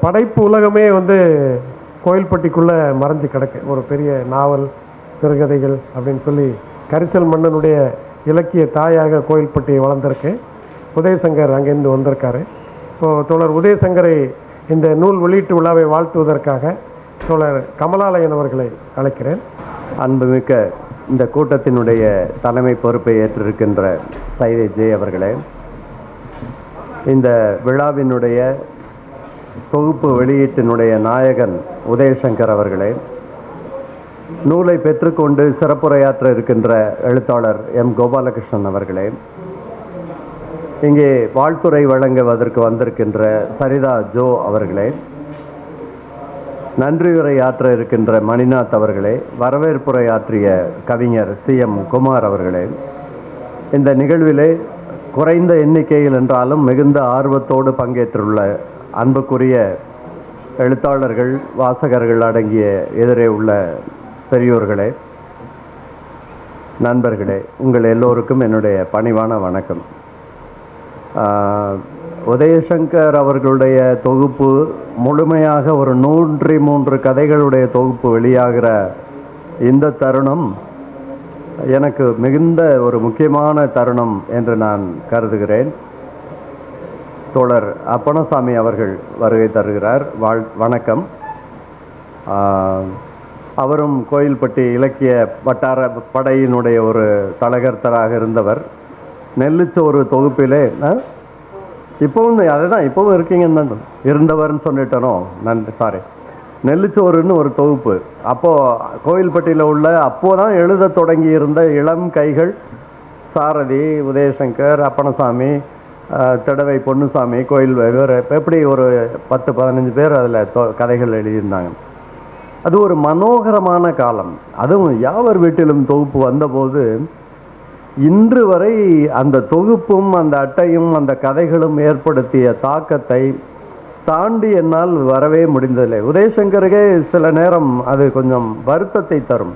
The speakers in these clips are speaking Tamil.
படைப்பு உலகமே வந்து கோயில்பட்டிக்குள்ளே மறைஞ்சு கிடக்கு. ஒரு பெரிய நாவல் சிறுகதைகள் அப்படின்னு சொல்லி கரிசல் மன்னனுடைய இலக்கிய தாயாக கோயில்பட்டி வளர்ந்துருக்கு. உதயசங்கர் அங்கேருந்து வந்திருக்காரு. இப்போது தோழர் உதயசங்கரை இந்த நூல் வெளியீட்டு விழாவை வாழ்த்துவதற்காக தோழர் கமலாலயன் அவர்களை அழைக்கிறேன். அன்புமிக்க இந்த கூட்டத்தினுடைய தலைமை பொறுப்பை ஏற்றிருக்கின்ற சைதை ஜெய் அவர்களே இந்த விழாவினுடைய தொகுப்பு வெளியீட்டினுடைய நாயகன் உதயசங்கர் அவர்களே நூலை பெற்றுக்கொண்டு சிறப்புரையாற்ற இருக்கின்ற எழுத்தாளர் எம் கோபாலகிருஷ்ணன் அவர்களே இங்கே வாழ்த்துறை வழங்குவதற்கு வந்திருக்கின்ற சரிதா ஜோ அவர்களே நன்றியுரை ஆற்ற இருக்கின்ற மணிநாத் அவர்களே வரவேற்புரை ஆற்றிய கவிஞர் சி எம் குமார் அவர்களே இந்த நிகழ்விலே குறைந்த எண்ணிக்கையில் என்றாலும் மிகுந்த ஆர்வத்தோடு பங்கேற்றுள்ள அன்புக்குரிய எழுத்தாளர்கள் வாசகர்கள் அடங்கிய எதிரே உள்ள பெரியோர்களே நண்பர்களே உங்கள் எல்லோருக்கும் என்னுடைய பணிவான வணக்கம். உதயசங்கர் அவர்களுடைய தொகுப்பு முழுமையாக ஒரு நூற்றி மூன்று கதைகளுடைய தொகுப்பு வெளியாகிற இந்த தருணம் எனக்கு மிகுந்த ஒரு முக்கியமான தருணம் என்று நான் கருதுகிறேன். தோழர் அப்பணசாமி அவர்கள் வருகை தருகிறார். வாழ் வணக்கம். அவரும் கோயில்பட்டி இலக்கிய வட்டார படையினுடைய ஒரு தலகர்த்தராக இருந்தவர். நெல்லுச்சோறு தொகுப்பிலே இப்போவும் அதுதான் இப்போவும் இருக்கீங்கன்னு தான் இருந்தவர்னு சொல்லிட்டனோ நன்றி சாரி நெல்லிச்சோறுன்னு ஒரு தொகுப்பு. அப்போது கோயில்பட்டியில் உள்ள அப்போது தான் எழுத தொடங்கி இருந்த இளம் கைகள் சாரதி உதயசங்கர் அப்பணசாமி தடவை பொன்னுசாமி கோயில் இவர் எப்படி ஒரு பத்து பதினஞ்சு பேர் அதில் கதைகள் எழுதியிருந்தாங்க. அது ஒரு மனோகரமான காலம். அதுவும் யாவர் வீட்டிலும் தொகுப்பு வந்தபோது இன்று வரை அந்த தொகுப்பும் அந்த அட்டையும் அந்த கதைகளும் ஏற்படுத்திய தாக்கத்தை தாண்டி என்னால் வரவே முடிந்ததில்லை. உதயசங்கருக்கே சில நேரம் அது கொஞ்சம் வருத்தத்தை தரும்.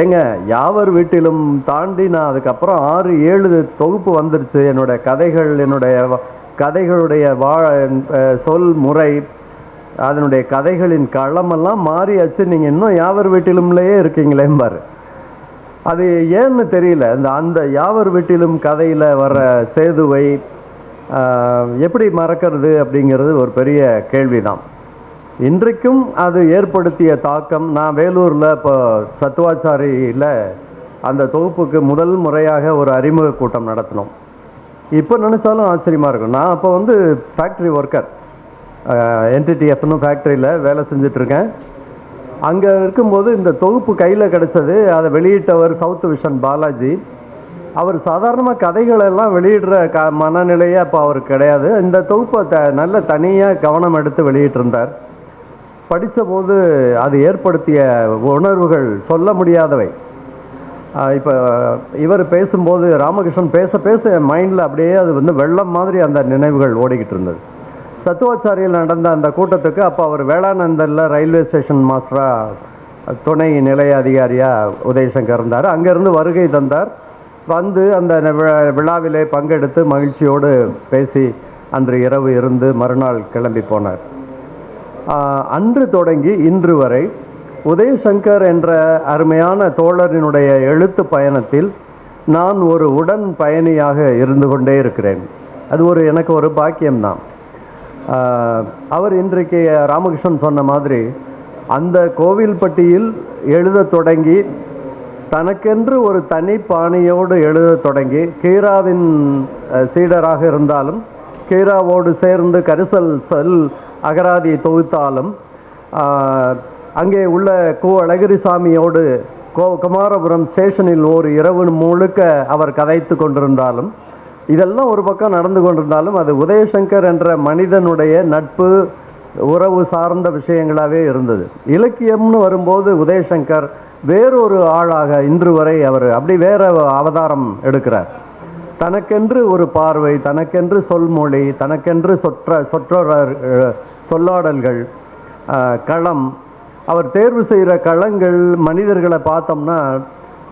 ஏங்க யாவர் வீட்டிலும் தாண்டி நான் அதுக்கப்புறம் ஆறு ஏழு தொகுப்பு வந்துருச்சு. என்னுடைய கதைகள் என்னுடைய கதைகளுடைய வா சொல் முறை அதனுடைய கதைகளின் களமெல்லாம் மாறியாச்சு. நீங்கள் இன்னும் யாவர் வீட்டிலும்லேயே இருக்கீங்களேம்பாரு அது ஏன்னு தெரியல. இந்த அந்த யாவர் வீட்டிலும் கதையில் வர சேதுவை எப்படி மறக்கிறது அப்படிங்கிறது ஒரு பெரிய கேள்விதான். இன்றைக்கும் அது ஏற்படுத்திய தாக்கம் நான் வேலூரில் இப்போ சத்துவாச்சாரியில் அந்த தொகுப்புக்கு முதல் முறையாக ஒரு அறிமுக கூட்டம் நடத்தினோம். இப்போ நினச்சாலும் ஆச்சரியமாக இருக்கும். நான் அப்போ வந்து ஃபேக்ட்ரி ஒர்க்கர் என்டிடிஎஃப்னு ஃபேக்ட்ரியில் வேலை செஞ்சிட்ருக்கேன். அங்கே இருக்கும்போது இந்த தொகுப்பு கையில் கிடச்சது அதை வெளியிட்டவர் சவுத் விஷன் பாலாஜி. அவர் சாதாரணமாக கதைகளெல்லாம் வெளியிடுற க மனநிலையே அப்போ அவருக்கு கிடையாது. இந்த தொகுப்பை த நல்ல தனியாக கவனம் எடுத்து வெளியிட்டிருந்தார். படித்தபோது அது ஏற்படுத்திய உணர்வுகள் சொல்ல முடியாதவை. இப்போ இவர் பேசும்போது ராமகிருஷ்ணன் பேச பேச என் மைண்டில் அப்படியே அது வந்து வெள்ளம் மாதிரி அந்த நினைவுகள் ஓடிக்கிட்டு இருந்தது. சத்துவாச்சாரியில் நடந்த அந்த கூட்டத்துக்கு அப்போ அவர் வேளானந்தரில் ரயில்வே ஸ்டேஷன் மாஸ்டராக துணை நிலைய அதிகாரியாக உதயசங்கர் இருந்தார். அங்கேருந்து வருகை தந்தார். வந்து அந்த விழாவிலே பங்கெடுத்து மகிழ்ச்சியோடு பேசி அன்று இரவு இருந்து மறுநாள் கிளம்பி போனார். அன்று தொடங்கி இன்று வரை உதயசங்கர் என்ற அருமையான தோழரினுடைய எழுத்து பயணத்தில் நான் ஒரு உடன் பயணியாக இருந்து கொண்டே இருக்கிறேன். அது ஒரு எனக்கு ஒரு பாக்கியம்தான். அவர் இன்றைக்கு ராமகிருஷ்ணன் சொன்ன மாதிரி அந்த கோவில்பட்டியில் எழுதத் தொடங்கி தனக்கென்று ஒரு தனி பாணியோடு தொடங்கி கீராவின் சீடராக இருந்தாலும் கீராவோடு சேர்ந்து கரிசல் சொல் அகராதி தொகுத்தாலும் அங்கே உள்ள கோ அழகிரி சாமியோடு கோ குமாரபுரம் ஸ்டேஷனில் ஒரு இரவு முழுக்க அவர் கதைத்து கொண்டிருந்தாலும் இதெல்லாம் ஒரு பக்கம் நடந்து கொண்டிருந்தாலும் அது உதயசங்கர் என்ற மனிதனுடைய நட்பு உறவு சார்ந்த விஷயங்களாகவே இருந்தது. இலக்கியம்னு வரும்போது உதயசங்கர் வேறொரு ஆளாக இன்று வரை அவர் அப்படி வேற அவதாரம் எடுக்கிறார். தனக்கென்று ஒரு பார்வை தனக்கென்று சொல்மொழி தனக்கென்று சொற்ற சொற்றொடர் சொல்லாடல்கள் களம். அவர் தேர்வு செய்கிற களங்கள் மனிதர்களை பார்த்தோம்னா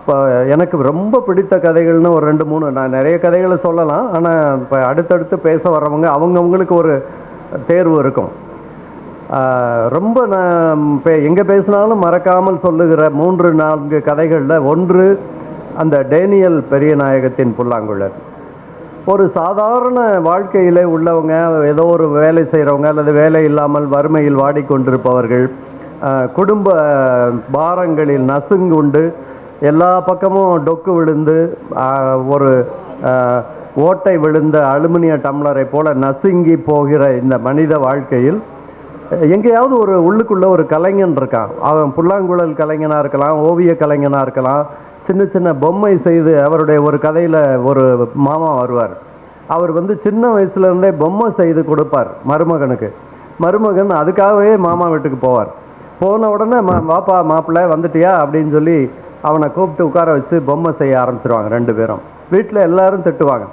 இப்போ எனக்கு ரொம்ப பிடித்த கதைகள்னு ஒரு ரெண்டு மூணு நான் நிறைய கதைகளை சொல்லலாம். ஆனால் இப்போ அடுத்தடுத்து பேச வர்றவங்க அவங்கவுங்களுக்கு ஒரு தேர்வு இருக்கும். ரொம்ப நான் இப்போ எங்கே பேசினாலும் மறக்காமல் சொல்லுகிற மூன்று நான்கு கதைகளில் ஒன்று அந்த டேனியல் பெரியநாயகத்தின் புல்லாங்குழல். ஒரு சாதாரண வாழ்க்கையில் உள்ளவங்க ஏதோ ஒரு வேலை செய்கிறவங்க அல்லது வேலை இல்லாமல் வறுமையில் வாடிக்கொண்டிருப்பவர்கள் குடும்ப பாரங்களில் நசுங்குண்டு எல்லா பக்கமும் டொக்கு விழுந்து ஒரு ஓட்டை விழுந்த அலுமினிய டம்ளரை போல நசுங்கி போகிற இந்த மனித வாழ்க்கையில் எங்கேயாவது ஒரு உள்ளுக்குள்ள ஒரு கலைஞன் இருக்கான். அவன் புல்லாங்குழல் கலைஞனாக இருக்கலாம் ஓவிய கலைஞனாக இருக்கலாம் சின்ன சின்ன பொம்மை செய்து அவருடைய ஒரு கதையில் ஒரு மாமா வருவார். அவர் வந்து சின்ன வயசுலேருந்தே பொம்மை செய்து கொடுப்பார் மருமகனுக்கு. மருமகன் அதுக்காகவே மாமா வீட்டுக்கு போவார். போன உடனே மா வாப்பா மாப்பிள்ளை வந்துட்டியா? அப்படின்னு சொல்லி அவனை கூப்பிட்டு உட்கார வச்சு பொம்மை செய்ய ஆரம்பிச்சிருவாங்க ரெண்டு பேரும். வீட்டில் எல்லாரும் திட்டுவாங்க.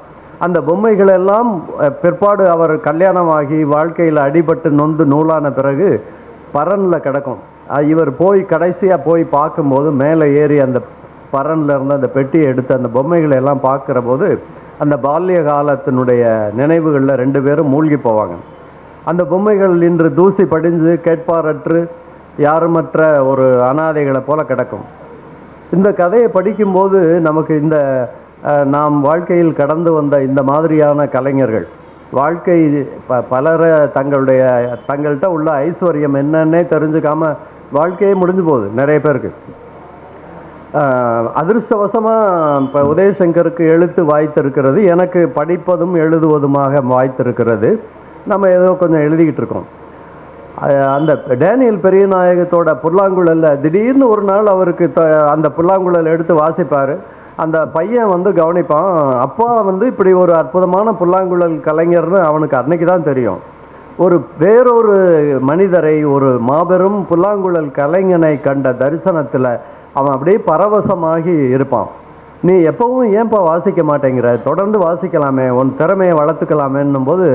அந்த பொம்மைகள் எல்லாம் பிற்பாடு அவர் கல்யாணமாகி வாழ்க்கையில் அடிபட்டு நொந்து நூலான பிறகு பரனில் கிடக்கும். இவர் போய் கடைசியாக போய் பார்க்கும்போது மேலே ஏறி அந்த பரனில் இருந்து அந்த பெட்டியை எடுத்து அந்த பொம்மைகளை எல்லாம் பார்க்குற போது அந்த பால்ய காலத்தினுடைய நினைவுகளில் ரெண்டு பேரும் மூழ்கி போவாங்க. அந்த பொம்மைகள் இன்று தூசி படிஞ்சு கேட்பாரற்று யாருமற்ற ஒரு அனாதைகளை போல கிடக்கும். இந்த கதையை படிக்கும்போது நமக்கு இந்த நாம் வாழ்க்கையில் கடந்து வந்த இந்த மாதிரியான கலைஞர்கள் வாழ்க்கை ப பலரை தங்களுடைய தங்கள்கிட்ட உள்ள ஐஸ்வர்யம் என்னன்னே தெரிஞ்சுக்காமல் வாழ்க்கையே முடிஞ்சு போகுது நிறைய பேருக்கு. அதிர்ஷ்டவசமாக இப்போ உதயசங்கருக்கு எழுத்து வாய்த்திருக்கிறது. எனக்கு படிப்பதும் எழுதுவதுமாக வாய்த்திருக்கிறது. நம்ம ஏதோ கொஞ்சம் எழுதிக்கிட்டு இருக்கோம். அந்த டேனியல் பெரியநாயகத்தோட புல்லாங்குழலில் திடீர்னு ஒரு நாள் அவருக்கு த அந்த புல்லாங்குழல் எடுத்து வாசிப்பார். அந்த பையன் வந்து கவனிப்பான் அப்பா வந்து இப்படி ஒரு அற்புதமான புல்லாங்குழல் கலைஞர்னு அவனுக்கு அன்னைக்கு தான் தெரியும். ஒரு வேறொரு மனிதரை ஒரு மாபெரும் புல்லாங்குழல் கலைஞனை கண்ட தரிசனத்தில் அவன் அப்படியே பரவசமாகி இருப்பான். நீ எப்பவும் ஏன்பா வாசிக்க மாட்டேங்கிற? தொடர்ந்து வாசிக்கலாமே உன் திறமையை வளர்த்துக்கலாமேன்னும் போது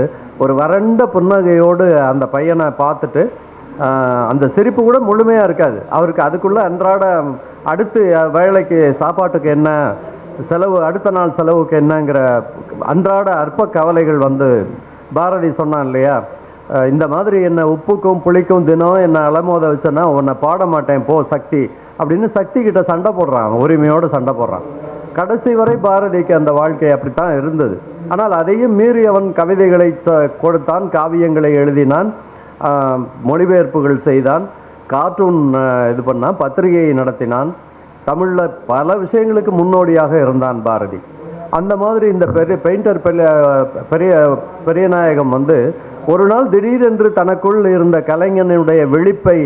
ஒரு வறண்ட புன்னகையோடு அந்த பையனை பார்த்துட்டு அந்த சிரிப்பு கூட முழுமையாக இருக்காது. அவருக்கு அதுக்குள்ளே அன்றாட அடுத்து வேலைக்கு சாப்பாட்டுக்கு என்ன செலவு அடுத்த நாள் செலவுக்கு என்னங்கிற அன்றாட அற்ப கவலைகள் வந்து பாரதி சொன்னான் இல்லையா? இந்த மாதிரி என்னை உப்புக்கும் புளிக்கும் தினம் என்னை அலமோத வச்சேன்னா உன்னை பாட மாட்டேன் போ சக்தி. அப்படின்னு சக்தி கிட்ட சண்டை போடுறான் உரிமையோடு சண்டை போடுறான். கடைசி வரை பாரதிக்கு அந்த வாழ்க்கை அப்படித்தான் இருந்தது. ஆனால் அதையும் மீறி அவன் கவிதைகளை கொடுத்தான் காவியங்களை எழுதினான் மொழிபெயர்ப்புகள் செய்தான் கார்ட்டூன் இது பண்ணான் பத்திரிகையை நடத்தினான். தமிழில் பல விஷயங்களுக்கு முன்னோடியாக இருந்தான் பாரதி. அந்த மாதிரி இந்த பெரிய பெயிண்டர் பெரிய பெரிய பெரியநாயகம் வந்து ஒரு நாள் திடீரென்று தனக்குள் இருந்த கலைஞனுடைய விழிப்பை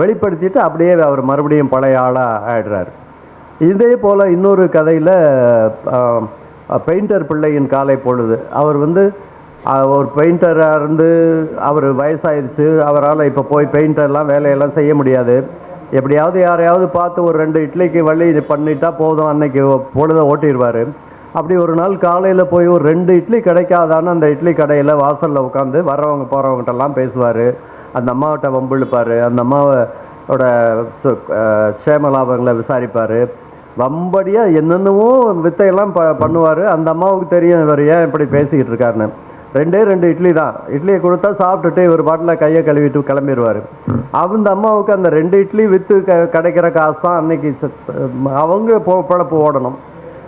வெளிப்படுத்திட்டு அப்படியே அவர் மறுபடியும் பழைய ஆளாக ஆயிடுறார். இதே போல் இன்னொரு கதையில் பெயிண்டர் பிள்ளையின் காலை பொழுது. அவர் வந்து ஒரு பெயிண்டராக இருந்து அவர் வயசாயிருச்சு. அவரால் இப்போ போய் பெயிண்டர்லாம் வேலையெல்லாம் செய்ய முடியாது. எப்படியாவது யாரையாவது பார்த்து ஒரு ரெண்டு இட்லிக்கு வழி இது பண்ணிட்டா போதும் அன்னைக்கு பொழுத ஓட்டிடுவார் அப்படி ஒரு நாள் காலையில் போய் ஒரு ரெண்டு இட்லி கிடைக்காதான்னு அந்த இட்லி கடையில் வாசலில் உட்காந்து வரவங்க போகிறவங்ககிட்டலாம் பேசுவார். அந்த அம்மாவிட்ட வம்பிழுப்பார் அந்த அம்மாவோட சு- சேம சேமலாபங்களை விசாரிப்பார். வம்படியாக என்னென்னவோ வித்தையெல்லாம் ப பண்ணுவார். அந்த அம்மாவுக்கு தெரியும் இவர் ஏன் இப்படி பேசிக்கிட்டு இருக்காருன்னு ரெண்டே ரெண்டு இட்லி தான். இட்லியை கொடுத்தா சாப்பிட்டுட்டு இவர் பாட்டில் கையை கழுவிட்டு கிளம்பிடுவார் அந்த அம்மாவுக்கு அந்த ரெண்டு இட்லி விற்று க கிடைக்கிற காசு தான் அன்னைக்கு அவங்க பொ பிழப்பு ஓடணும்.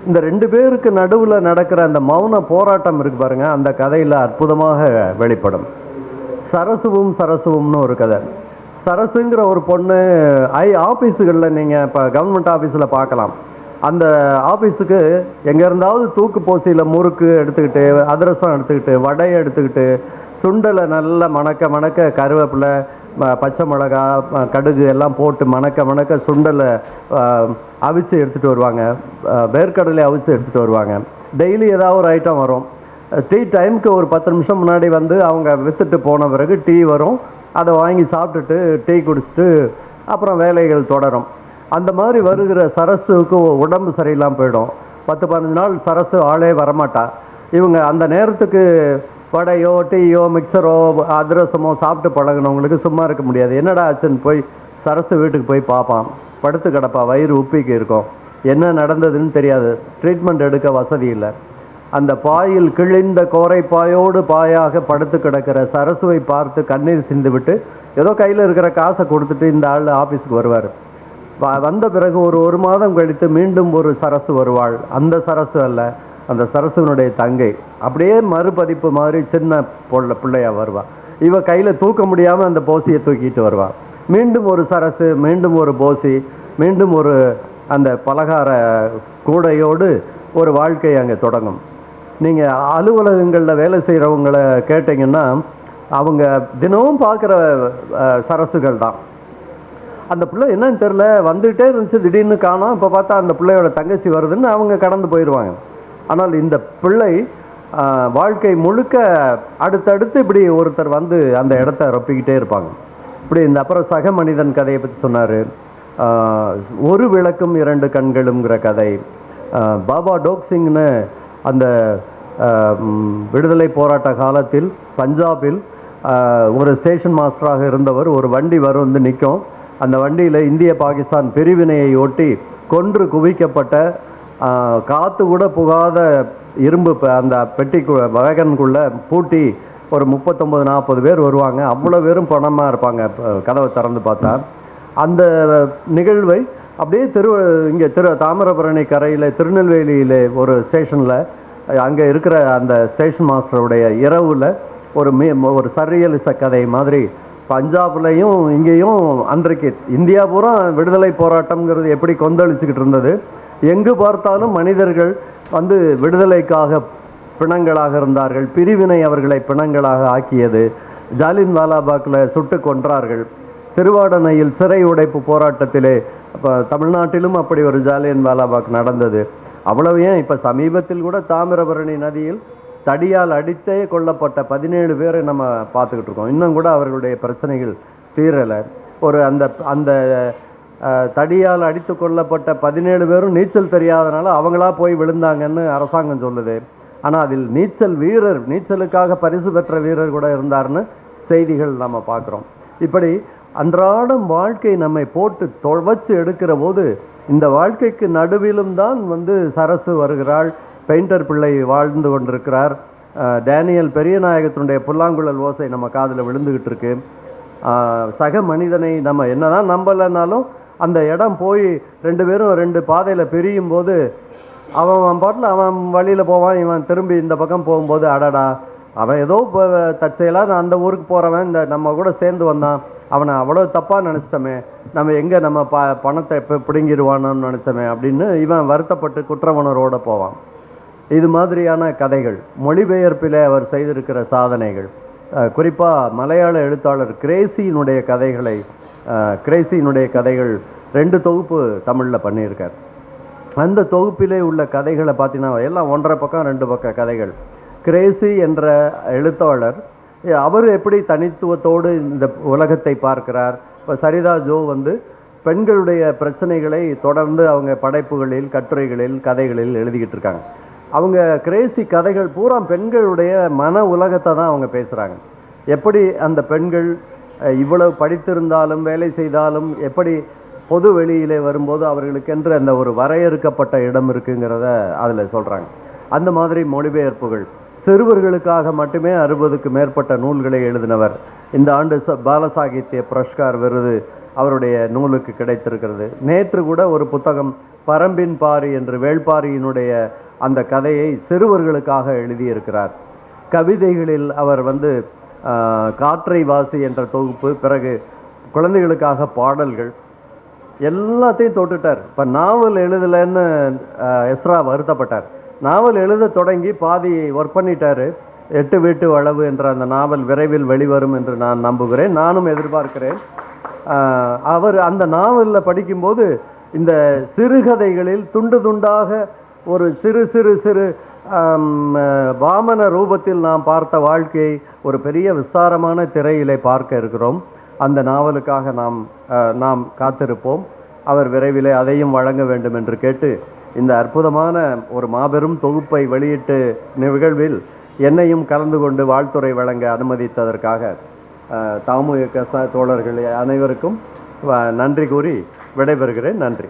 இந்த ரெண்டு பேருக்கு நடுவில் நடக்கிற அந்த மௌன போராட்டம் இருக்கு பாருங்க. அந்த கதையில் அற்புதமாக வெளிப்படும். சரசுவும் சரசுவும்னு ஒரு கதை. சரசுங்கிற ஒரு பொண்ணு ஐ ஆஃபீஸுகளில் நீங்கள் இப்போ கவர்மெண்ட் ஆஃபீஸில் பார்க்கலாம். அந்த ஆஃபீஸுக்கு எங்கே இருந்தாவது தூக்கு போசியில் முறுக்கு எடுத்துக்கிட்டு அதிரசம் எடுத்துக்கிட்டு வடையை எடுத்துக்கிட்டு சுண்டலை நல்லா மணக்க மணக்க கருவேப்பிலை ம- பச்சை மிளகா கடுகு எல்லாம் போட்டு மணக்க மணக்க சுண்டலை அவிச்சு எடுத்துகிட்டு வருவாங்க. வேர்க்கடலையை வேர்க்கடலை அவிச்சு எடுத்துகிட்டு வருவாங்க. டெய்லி ஏதாவது ஒரு ஐட்டம் வரும். டீ டைமுக்கு ஒரு பத்து நிமிஷம் முன்னாடி வந்து அவங்க விற்றுட்டு போன பிறகு டீ வரும். அதை வாங்கி சாப்பிட்டுட்டு டீ குடிச்சிட்டு அப்புறம் வேலைகள் தொடரும். அந்த மாதிரி வருகிற சரஸுக்கு உடம்பு சரியில்லாமல் போயிடும். பத்து பதினஞ்சு நாள் சரசு ஆளே வரமாட்டா. இவங்க அந்த நேரத்துக்கு வடையோ டீயோ மிக்சரோ அதிரசமோ சாப்பிட்டு பழகுனவங்களுக்கு சும்மா இருக்க முடியாது. என்னடா ஆச்சுன்னு போய் சரசு வீட்டுக்கு போய் பார்ப்பான். படுத்து கிடப்பா. வயிறு உப்பிக்கு இருக்கும் என்ன நடந்ததுன்னு தெரியாது. ட்ரீட்மெண்ட் எடுக்க வசதி இல்லை. அந்த பாயில் கிழிந்த கோரை பாயோடு பாயாக படுத்து கிடக்கிற சரசுவை பார்த்து கண்ணீர் சிந்துவிட்டு ஏதோ கையில் இருக்கிற காசை கொடுத்துட்டு இந்த ஆள் ஆஃபீஸுக்கு வருவார். வந்த பிறகு ஒரு ஒரு மாதம் கழித்து மீண்டும் ஒரு சரசு வருவாள். அந்த சரசு அல்ல அந்த சரசுனுடைய தங்கை. அப்படியே மறுபதிப்பு மாதிரி சின்ன பொள்ள பிள்ளையா வருவாள் இவ கையில் தூக்க முடியாமல் அந்த போசியை தூக்கிட்டு வருவாள் மீண்டும் ஒரு சரசு மீண்டும் ஒரு போசி மீண்டும் ஒரு அந்த பலகார கூடையோடு ஒரு வாழ்க்கை அங்கே தொடங்கும். நீங்கள் அலுவலகங்களில் வேலை செய்கிறவங்கள கேட்டிங்கன்னா அவங்க தினமும் பார்க்குற சரசுகள் தான். அந்த பிள்ளை என்னன்னு தெரில வந்துகிட்டே இருந்துச்சு திடீர்னு காணோம் இப்போ பார்த்தா அந்த பிள்ளையோட தங்கச்சி வருதுன்னு அவங்க கடந்து போயிடுவாங்க ஆனால் இந்த பிள்ளை வாழ்க்கை முழுக்க அடுத்தடுத்து இப்படி ஒருத்தர் வந்து அந்த இடத்த ரொப்பிக்கிட்டே இருப்பாங்க. இப்படி இந்த அப்புறம் சக மனிதன் கதையை பற்றி சொன்னார். ஒரு விளக்கும் இரண்டு கண்களுங்கிற கதை. பாபா டோக்சிங்னு அந்த விடுதலை போராட்ட காலத்தில் பஞ்சாபில் ஒரு ஸ்டேஷன் மாஸ்டராக இருந்தவர் ஒரு வண்டி வரும் வந்து நிற்கும். அந்த வண்டியில் இந்திய பாகிஸ்தான் பிரிவினையை ஒட்டி கொன்று குவிக்கப்பட்ட காற்று கூட புகாத இரும்பு அந்த பெட்டிக்கு வேகனுக்குள்ளே பூட்டி ஒரு முப்பத்தொம்பது நாற்பது பேர் வருவாங்க. அவ்வளோ பேரும் பணமாக இருப்பாங்க. கதவை திறந்து பார்த்தா. அந்த நிகழ்வை அப்படியே திரு இங்கே திரு தாமிரபரணி கரையில் திருநெல்வேலியில் ஒரு ஸ்டேஷனில் அங்கே இருக்கிற அந்த ஸ்டேஷன் மாஸ்டருடைய இரவில் ஒரு மீ ஒரு சர்ரியலிச கதை மாதிரி பஞ்சாப்லேயும் இங்கேயும் அன்றைக்கு இந்தியா பூரா விடுதலை போராட்டம்ங்கிறது எப்படி கொந்தளிச்சுக்கிட்டு இருந்தது எங்கு பார்த்தாலும் மனிதர்கள் வந்து விடுதலைக்காக பிணங்களாக இருந்தார்கள் பிரிவினை அவர்களை பிணங்களாக ஆக்கியது ஜாலின் வாலாபாக்கில் சுட்டு கொன்றார்கள். திருவாடனையில் சிறை உடைப்பு போராட்டத்திலே இப்போ தமிழ்நாட்டிலும் அப்படி ஒரு ஜாலியன் வாலாபாக் நடந்தது. அவ்வளவு ஏன்? இப்போ சமீபத்தில் கூட தாமிரபரணி நதியில் தடியால் அடித்தே கொல்லப்பட்ட பதினேழு பேரை நம்ம பார்த்துக்கிட்டு இருக்கோம். இன்னும் கூட அவர்களுடைய பிரச்சனைகள் தீரலை. ஒரு அந்த அந்த தடியால் அடித்து கொல்லப்பட்ட பதினேழு பேரும் நீச்சல் தெரியாதனால அவங்களா போய் விழுந்தாங்கன்னு அரசாங்கம் சொல்லுது. ஆனால் அதில் நீச்சல் வீரர் நீச்சலுக்காக பரிசு பெற்ற வீரர் கூட இருந்தார்னு செய்திகள் நம்ம பார்க்குறோம். இப்படி அன்றாடம் வாழ்க்கை நம்மை போட்டு துவச்சு எடுக்கிற போது இந்த வாழ்க்கைக்கு நடுவிலும் தான் வந்து சரசு வருகிறாள். பெயிண்டர் பிள்ளை வாழ்ந்து கொண்டிருக்கிறார். டேனியல் பெரியநாயகத்தினுடைய புல்லாங்குழல் ஓசை நம்ம காதில் விழுந்துக்கிட்டு இருக்கு. சக மனிதனை நம்ம என்னதான் நம்பலைன்னாலும் அந்த இடம் போய் ரெண்டு பேரும் ரெண்டு பாதையில் பிரியும் போது அவன் அவன் பாட்டில் அவன் வழியில் போவான் இவன் திரும்பி இந்த பக்கம் போகும்போது அடடா அவன் ஏதோ இப்போ தற்செயலாக நான் அந்த ஊருக்கு போகிறவன் இந்த நம்ம கூட சேர்ந்து வந்தான். அவனை அவ்வளோ தப்பாக நினச்சிட்டோமே. நம்ம எங்கே நம்ம ப பணத்தை இப்போ பிடுங்கிடுவானோன்னு நினச்சோமே அப்படின்னு இவன் வருத்தப்பட்டு குற்றவுணர்வோடு போவான். இது மாதிரியான கதைகள் மொழிபெயர்ப்பில் அவர் செய்திருக்கிற சாதனைகள். குறிப்பாக மலையாள எழுத்தாளர் கிரேசியினுடைய கதைகளை கிரேசியினுடைய கதைகள் ரெண்டு தொகுப்பு தமிழில் பண்ணியிருக்கார். அந்த தொகுப்பிலே உள்ள கதைகளை பார்த்தீங்கன்னா எல்லாம் ஒன்றரை பக்கம் ரெண்டு பக்கம் கதைகள். கிரேசி என்ற எழுத்தாளர் அவர் எப்படி தனித்துவத்தோடு இந்த உலகத்தை பார்க்கிறார்? இப்போ சரிதா ஜோ வந்து பெண்களுடைய பிரச்சனைகளை தொடர்ந்து அவங்க படைப்புகளில் கட்டுரைகளில் கதைகளில் எழுதிக்கிட்டு இருக்காங்க. அவங்க கிரேசி கதைகள் பூரா பெண்களுடைய மன உலகத்தை தான் அவங்க பேசுகிறாங்க எப்படி அந்த பெண்கள் இவ்வளவு படித்திருந்தாலும் வேலை செய்தாலும் எப்படி பொது வெளியிலே வரும்போது அவர்களுக்கென்று அந்த ஒரு வரையறுக்கப்பட்ட இடம் இருக்குங்கிறத அதில் சொல்கிறாங்க அந்த மாதிரி மொழிபெயர்ப்புகள். சிறுவர்களுக்காக மட்டுமே அறுபதுக்கு மேற்பட்ட நூல்களை எழுதினவர். இந்த ஆண்டு ச பாலசாகித்ய புரஸ்கார் விருது அவருடைய நூலுக்கு கிடைத்திருக்கிறது. நேற்று கூட ஒரு புத்தகம் பரம்பின் பாரி என்று வேள்பாரியினுடைய அந்த கதையை சிறுவர்களுக்காக எழுதியிருக்கிறார். கவிதைகளில் அவர் வந்து காற்றை வாசி என்ற தொகுப்பு பிறகு குழந்தைகளுக்காக பாடல்கள் எல்லாத்தையும் தொட்டுட்டார். இப்போ நாவல் எழுதலைன்னு எஸ்ரா வருத்தப்பட்டார். நாவல் எழுத தொடங்கி பாதி ஒர்க் பண்ணிட்டார். எட்டு வீட்டு அளவு என்ற அந்த நாவல் விரைவில் வெளிவரும் என்று நான் நம்புகிறேன். நானும் எதிர்பார்க்கிறேன். அவர் அந்த நாவலில் படிக்கும்போது இந்த சிறுகதைகளில் துண்டு துண்டாக ஒரு சிறு சிறு சிறு வாமன ரூபத்தில் நாம் பார்த்த வாழ்க்கையை ஒரு பெரிய விஸ்தாரமான திரையிலே பார்க்க இருக்கிறோம். அந்த நாவலுக்காக நாம் நாம் காத்திருப்போம். அவர் விரைவிலே அதையும் வழங்க வேண்டும் என்று கேட்டு இந்த அற்புதமான ஒரு மாபெரும் தொகுப்பை வெளியிட்டு நிகழ்வில் என்னையும் கலந்து கொண்டு வாழ்த்துறை வழங்க அனுமதித்ததற்காக தாமு கச தோழர்கள் அனைவருக்கும் நன்றி கூறி விடைபெறுகிறேன். நன்றி.